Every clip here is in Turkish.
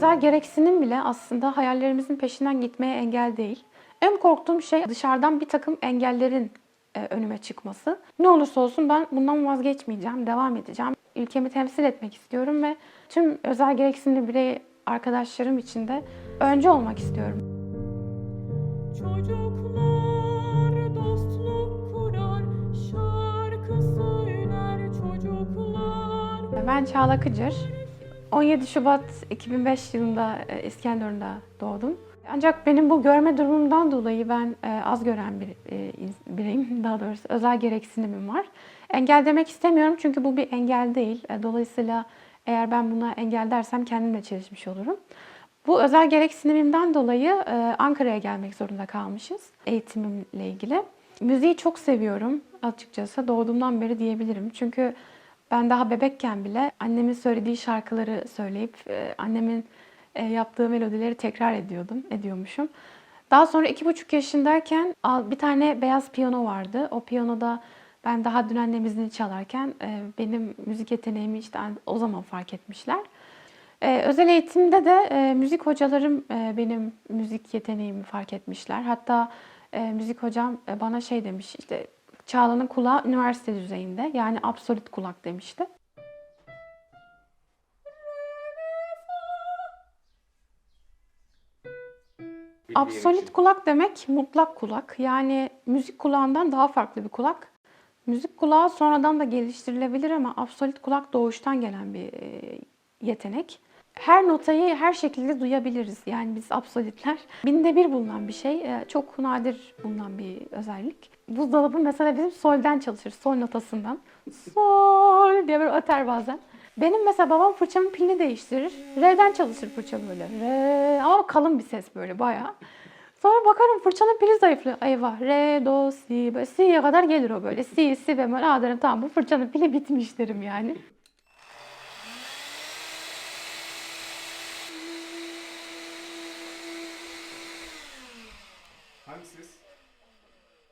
özel gereksinim bile aslında hayallerimizin peşinden gitmeye engel değil. En korktuğum şey dışarıdan bir takım engellerin e, önüme çıkması. Ne olursa olsun ben bundan vazgeçmeyeceğim, devam edeceğim. Ülkemi temsil etmek istiyorum ve tüm özel gereksinimli birey arkadaşlarım için de önce olmak istiyorum. Çocuklar dostluk kurar, şarkı söyler çocuklar. Ben Çağla Kıcır. 17 Şubat 2005 yılında e, İskenderun'da doğdum. Ancak benim bu görme durumumdan dolayı ben e, az gören bir e, bireyim. Daha doğrusu özel gereksinimim var. Engel demek istemiyorum çünkü bu bir engel değil. Dolayısıyla eğer ben buna engel dersem kendimle çelişmiş olurum. Bu özel gereksinimimden dolayı Ankara'ya gelmek zorunda kalmışız eğitimimle ilgili. Müziği çok seviyorum açıkçası doğduğumdan beri diyebilirim. Çünkü ben daha bebekken bile annemin söylediği şarkıları söyleyip e, annemin e, yaptığı melodileri tekrar ediyordum, ediyormuşum. Daha sonra iki buçuk yaşındayken bir tane beyaz piyano vardı. O piyanoda ben daha dün annemizin çalarken e, benim müzik yeteneğimi işte o zaman fark etmişler. Özel eğitimde de müzik hocalarım benim müzik yeteneğimi fark etmişler. Hatta müzik hocam bana şey demiş işte Çağla'nın kulağı üniversite düzeyinde yani absolut kulak demişti. Absolut kulak demek mutlak kulak. Yani müzik kulağından daha farklı bir kulak. Müzik kulağı sonradan da geliştirilebilir ama absolut kulak doğuştan gelen bir e, yetenek. Her notayı her şekilde duyabiliriz. Yani biz absolutler. Binde bir bulunan bir şey. e, Çok nadir bulunan bir özellik. Buzdolabı mesela bizim solden çalışır. Sol notasından. Sol diye böyle öter bazen. Benim mesela babam fırçamın pilini değiştirir. Re'den çalışır fırça böyle. Re ama kalın bir ses böyle bayağı. Sonra bakarım fırçanın pili zayıflıyor. Eyvah. Re, do, si. Böyle si'ye kadar gelir o böyle. Si, si bemol. Aa derim tamam bu fırçanın pili bitmiş derim yani. Hangi ses?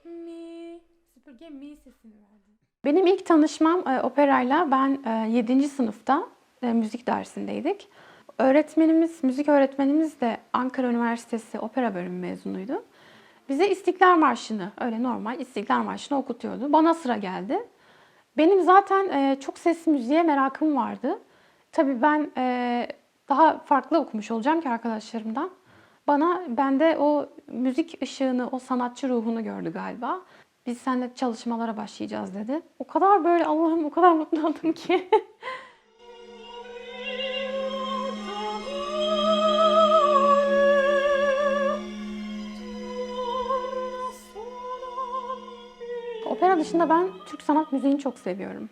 Mi. Süpürge mi sesini verdi. Benim ilk tanışmam e, operayla ben e, 7. sınıfta e, müzik dersindeydik. Öğretmenimiz, müzik öğretmenimiz de Ankara Üniversitesi opera bölümü mezunuydu. Bize İstiklal Marşı'nı, öyle normal İstiklal Marşı'nı okutuyordu. Bana sıra geldi. Benim zaten e, çok sesli müziğe merakım vardı. Tabii ben e, daha farklı okumuş olacağım ki arkadaşlarımdan. Bana bende o müzik ışığını, o sanatçı ruhunu gördü galiba. Biz seninle çalışmalara başlayacağız dedi. O kadar böyle Allah'ım o kadar mutlu oldum ki. Opera dışında ben Türk sanat müziğini çok seviyorum.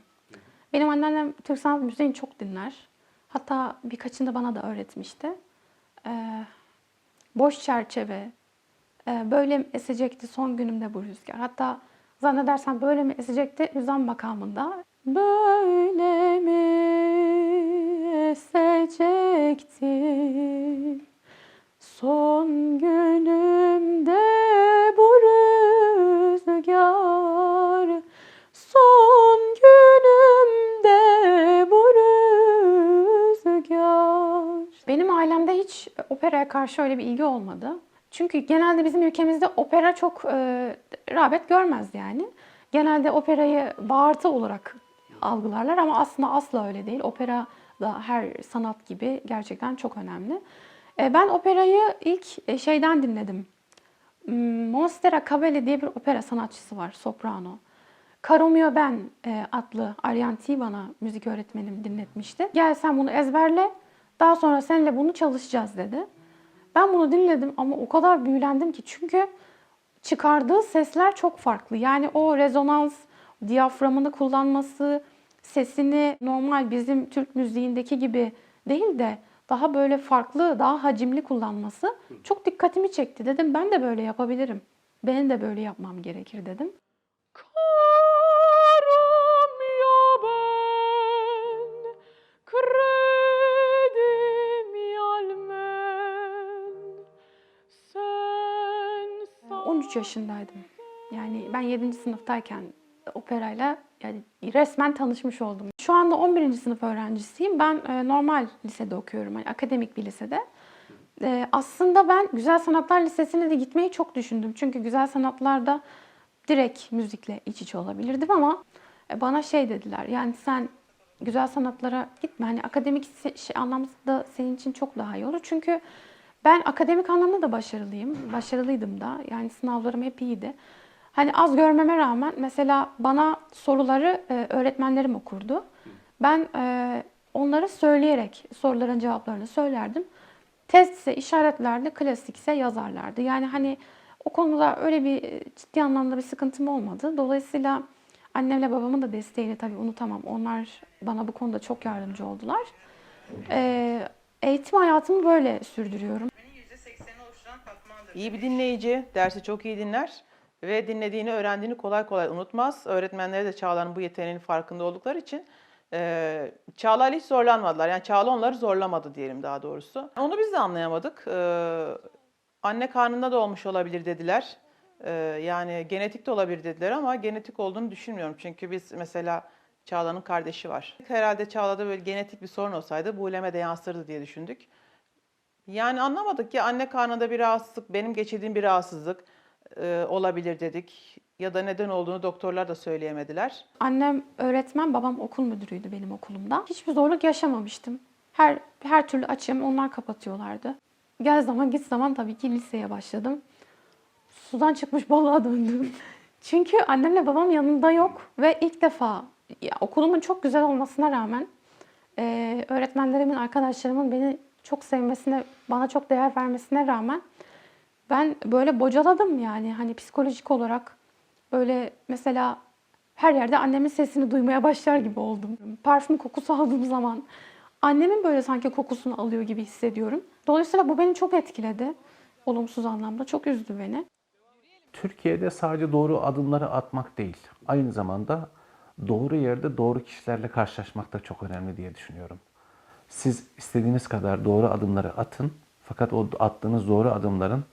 Benim anneannem Türk sanat müziğini çok dinler. Hatta birkaçını da bana da öğretmişti. Ee, boş çerçeve, böyle mi esecekti son günümde bu rüzgar. Hatta zannedersem böyle mi esecekti Hüzan makamında. Böyle mi esecekti son günümde bu rüzgar Son günümde bu rüzgar Benim ailemde hiç operaya karşı öyle bir ilgi olmadı. Çünkü genelde bizim ülkemizde opera çok e, rağbet görmez yani. Genelde operayı bağırtı olarak algılarlar ama aslında asla öyle değil. Opera da her sanat gibi gerçekten çok önemli. E, ben operayı ilk e, şeyden dinledim. Hmm, Monstera Cavalli diye bir opera sanatçısı var, soprano. Caro mio ben e, adlı Arianti'yi bana müzik öğretmenim dinletmişti. Gel sen bunu ezberle, daha sonra seninle bunu çalışacağız dedi. Ben bunu dinledim ama o kadar büyülendim ki çünkü çıkardığı sesler çok farklı. Yani o rezonans, diyaframını kullanması, sesini normal bizim Türk müziğindeki gibi değil de daha böyle farklı, daha hacimli kullanması çok dikkatimi çekti. Dedim ben de böyle yapabilirim. Ben de böyle yapmam gerekir dedim. 13 yaşındaydım. Yani ben 7. sınıftayken operayla yani resmen tanışmış oldum. Şu anda 11. sınıf öğrencisiyim. Ben e, normal lisede okuyorum. Yani akademik bir lisede. E, aslında ben Güzel Sanatlar Lisesi'ne de gitmeyi çok düşündüm. Çünkü güzel sanatlarda direkt müzikle iç içe olabilirdim ama e, bana şey dediler. Yani sen güzel sanatlara gitme. Hani akademik şey, anlamda senin için çok daha iyi olur. Çünkü ben akademik anlamda da başarılıyım. Başarılıydım da. Yani sınavlarım hep iyiydi. Hani az görmeme rağmen mesela bana soruları e, öğretmenlerim okurdu. Ben e, onları söyleyerek soruların cevaplarını söylerdim. Test ise işaretlerdi, klasik ise yazarlardı. Yani hani o konuda öyle bir e, ciddi anlamda bir sıkıntım olmadı. Dolayısıyla annemle babamın da desteğini tabii unutamam. Onlar bana bu konuda çok yardımcı oldular. E, eğitim hayatımı böyle sürdürüyorum. %80'i oluşturan katmandır. İyi bir dinleyici, dersi çok iyi dinler ve dinlediğini, öğrendiğini kolay kolay unutmaz. Öğretmenleri de Çağla'nın bu yeteneğinin farkında oldukları için e, Çağla hiç zorlanmadılar. Yani Çağla onları zorlamadı diyelim daha doğrusu. Onu biz de anlayamadık. E, anne karnında da olmuş olabilir dediler. E, yani genetik de olabilir dediler ama genetik olduğunu düşünmüyorum. Çünkü biz mesela Çağla'nın kardeşi var. Herhalde Çağla'da böyle genetik bir sorun olsaydı bu uleme de yansırdı diye düşündük. Yani anlamadık ki anne karnında bir rahatsızlık, benim geçirdiğim bir rahatsızlık e, olabilir dedik. Ya da neden olduğunu doktorlar da söyleyemediler. Annem öğretmen, babam okul müdürüydü benim okulumda. Hiçbir zorluk yaşamamıştım. Her her türlü açığım onlar kapatıyorlardı. Gel zaman git zaman tabii ki liseye başladım. Sudan çıkmış balığa döndüm. Çünkü annemle babam yanında yok ve ilk defa ya, okulumun çok güzel olmasına rağmen e, öğretmenlerimin, arkadaşlarımın beni çok sevmesine, bana çok değer vermesine rağmen ben böyle bocaladım yani hani psikolojik olarak böyle mesela her yerde annemin sesini duymaya başlar gibi oldum. Parfüm kokusu aldığım zaman annemin böyle sanki kokusunu alıyor gibi hissediyorum. Dolayısıyla bu beni çok etkiledi. Olumsuz anlamda çok üzdü beni. Türkiye'de sadece doğru adımları atmak değil, aynı zamanda doğru yerde doğru kişilerle karşılaşmak da çok önemli diye düşünüyorum. Siz istediğiniz kadar doğru adımları atın, fakat o attığınız doğru adımların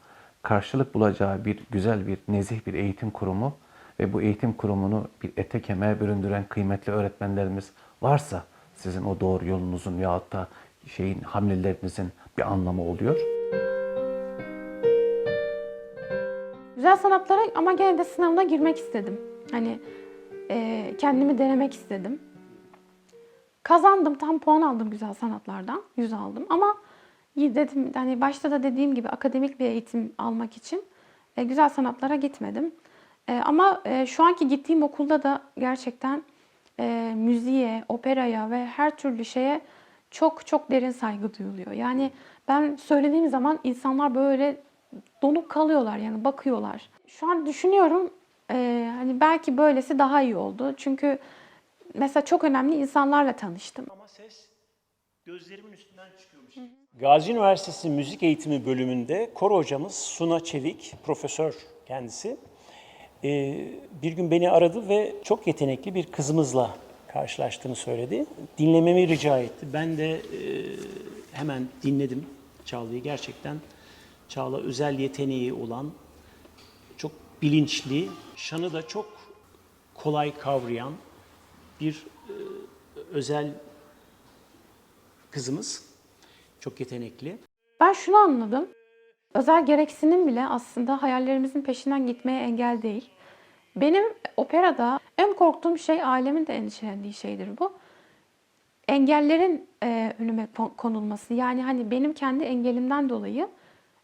karşılık bulacağı bir güzel bir nezih bir eğitim kurumu ve bu eğitim kurumunu bir ete kemiğe büründüren kıymetli öğretmenlerimiz varsa sizin o doğru yolunuzun yahut da şeyin hamlelerinizin bir anlamı oluyor. Güzel sanatlara ama gene de sınavına girmek istedim. Hani e, kendimi denemek istedim. Kazandım, tam puan aldım güzel sanatlardan. 100 aldım ama dedim hani başta da dediğim gibi akademik bir eğitim almak için e, güzel sanatlara gitmedim. E, ama e, şu anki gittiğim okulda da gerçekten e, müziğe, operaya ve her türlü şeye çok çok derin saygı duyuluyor. Yani ben söylediğim zaman insanlar böyle donup kalıyorlar yani bakıyorlar. Şu an düşünüyorum e, hani belki böylesi daha iyi oldu. Çünkü mesela çok önemli insanlarla tanıştım. Ama ses gözlerimin üstünden çıkıyormuş. Gazi Üniversitesi Müzik Eğitimi bölümünde koro hocamız Suna Çevik, profesör kendisi. Ee, bir gün beni aradı ve çok yetenekli bir kızımızla karşılaştığını söyledi. Dinlememi rica etti. Ben de e, hemen dinledim Çağla'yı. Gerçekten Çağla özel yeteneği olan, çok bilinçli, şanı da çok kolay kavrayan bir e, özel kızımız. Çok yetenekli. Ben şunu anladım. Özel gereksinim bile aslında hayallerimizin peşinden gitmeye engel değil. Benim operada en korktuğum şey ailemin de endişelendiği şeydir bu. Engellerin e, önüme kon- konulması. Yani hani benim kendi engelimden dolayı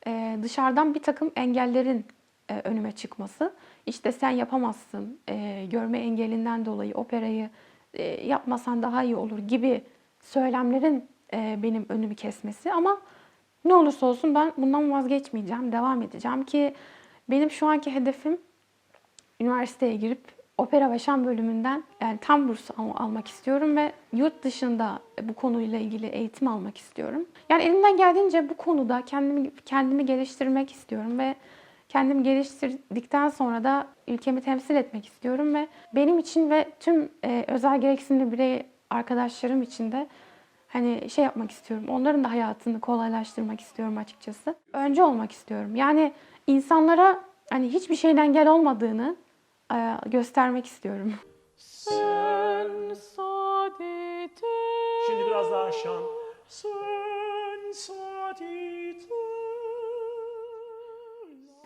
e, dışarıdan bir takım engellerin e, önüme çıkması. İşte sen yapamazsın, e, görme engelinden dolayı operayı e, yapmasan daha iyi olur gibi söylemlerin e, benim önümü kesmesi. Ama ne olursa olsun ben bundan vazgeçmeyeceğim, devam edeceğim ki benim şu anki hedefim üniversiteye girip opera ve şan bölümünden yani tam burs al- almak istiyorum ve yurt dışında bu konuyla ilgili eğitim almak istiyorum. Yani elimden geldiğince bu konuda kendimi kendimi geliştirmek istiyorum ve kendimi geliştirdikten sonra da ülkemi temsil etmek istiyorum ve benim için ve tüm e, özel gereksinimli birey arkadaşlarım için de hani şey yapmak istiyorum. Onların da hayatını kolaylaştırmak istiyorum açıkçası. Önce olmak istiyorum. Yani insanlara hani hiçbir şeyden gel olmadığını e, göstermek istiyorum. Sen sadite Şimdi biraz daha şan. Sen sadite.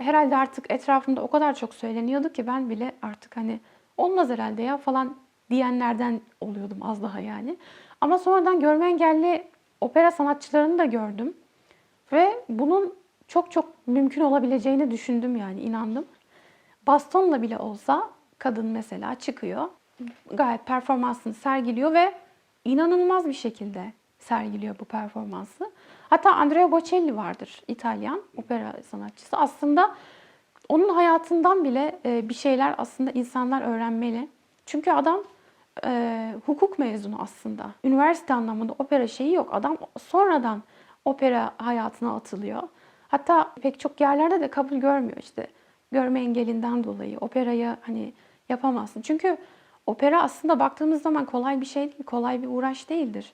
Herhalde artık etrafımda o kadar çok söyleniyordu ki ben bile artık hani olmaz herhalde ya falan diyenlerden oluyordum az daha yani. Ama sonradan görme engelli opera sanatçılarını da gördüm. Ve bunun çok çok mümkün olabileceğini düşündüm yani inandım. Bastonla bile olsa kadın mesela çıkıyor. Gayet performansını sergiliyor ve inanılmaz bir şekilde sergiliyor bu performansı. Hatta Andrea Bocelli vardır İtalyan opera sanatçısı. Aslında onun hayatından bile e, bir şeyler aslında insanlar öğrenmeli. Çünkü adam e, hukuk mezunu aslında. Üniversite anlamında opera şeyi yok. Adam sonradan opera hayatına atılıyor. Hatta pek çok yerlerde de kabul görmüyor işte. Görme engelinden dolayı operayı hani yapamazsın. Çünkü opera aslında baktığımız zaman kolay bir şey değil, kolay bir uğraş değildir.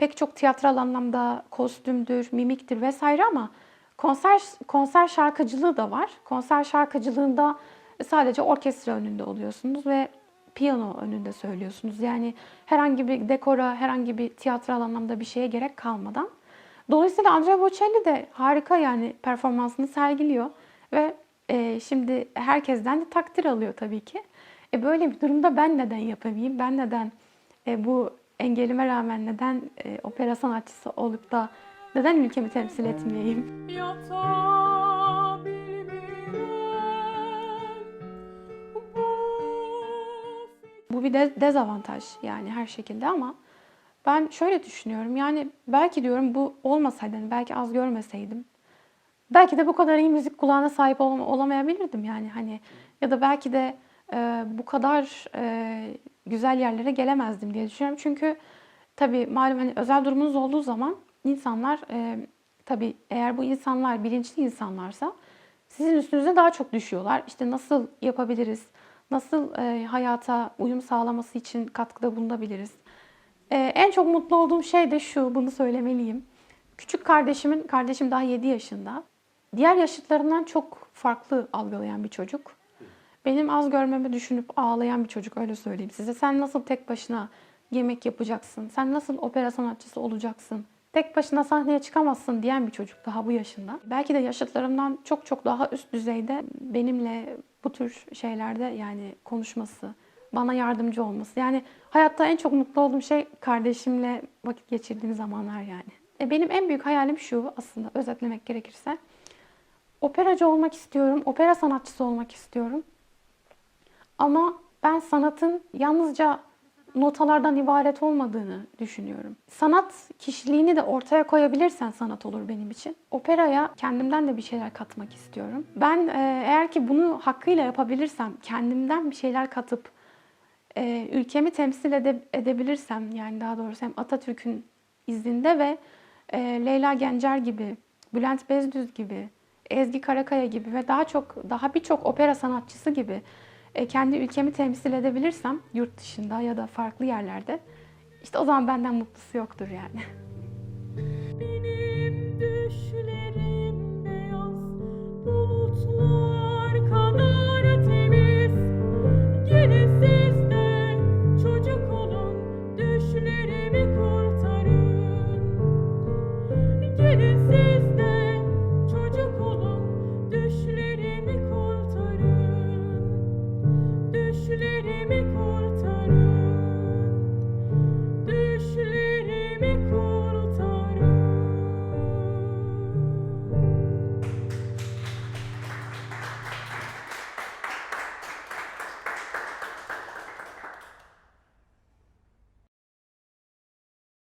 Pek çok tiyatral anlamda kostümdür, mimiktir vesaire ama konser konser şarkıcılığı da var. Konser şarkıcılığında sadece orkestra önünde oluyorsunuz ve piyano önünde söylüyorsunuz. Yani herhangi bir dekora, herhangi bir tiyatral anlamda bir şeye gerek kalmadan. Dolayısıyla Andrea Bocelli de harika yani performansını sergiliyor ve e, şimdi herkesten de takdir alıyor tabii ki. E böyle bir durumda ben neden yapamayayım? Ben neden e, bu engelime rağmen neden e, opera sanatçısı olup da neden ülkemi temsil etmeyeyim? bu bir de dezavantaj yani her şekilde ama ben şöyle düşünüyorum yani belki diyorum bu olmasaydı hani belki az görmeseydim belki de bu kadar iyi müzik kulağına sahip ol- olamayabilirdim yani hani ya da belki de e, bu kadar e, güzel yerlere gelemezdim diye düşünüyorum. Çünkü tabii malum hani özel durumunuz olduğu zaman insanlar e, tabii eğer bu insanlar bilinçli insanlarsa sizin üstünüze daha çok düşüyorlar. İşte nasıl yapabiliriz? Nasıl e, hayata uyum sağlaması için katkıda bulunabiliriz? E, en çok mutlu olduğum şey de şu, bunu söylemeliyim. Küçük kardeşimin, kardeşim daha 7 yaşında. Diğer yaşıtlarından çok farklı algılayan bir çocuk. Benim az görmemi düşünüp ağlayan bir çocuk öyle söyleyeyim size. Sen nasıl tek başına yemek yapacaksın? Sen nasıl opera sanatçısı olacaksın? Tek başına sahneye çıkamazsın diyen bir çocuk daha bu yaşında. Belki de yaşıtlarımdan çok çok daha üst düzeyde benimle bu tür şeylerde yani konuşması, bana yardımcı olması. Yani hayatta en çok mutlu olduğum şey kardeşimle vakit geçirdiğim zamanlar yani. E benim en büyük hayalim şu aslında özetlemek gerekirse. Operacı olmak istiyorum, opera sanatçısı olmak istiyorum. Ama ben sanatın yalnızca notalardan ibaret olmadığını düşünüyorum. Sanat kişiliğini de ortaya koyabilirsen sanat olur benim için. Operaya kendimden de bir şeyler katmak istiyorum. Ben e, eğer ki bunu hakkıyla yapabilirsem, kendimden bir şeyler katıp e, ülkemi temsil ede- edebilirsem, yani daha doğrusu hem Atatürk'ün izinde ve e, Leyla Gencer gibi, Bülent Bezdüz gibi, Ezgi Karakaya gibi ve daha çok daha birçok opera sanatçısı gibi kendi ülkemi temsil edebilirsem yurt dışında ya da farklı yerlerde işte o zaman benden mutlusu yoktur yani. Benim düşlerim beyaz bulutlar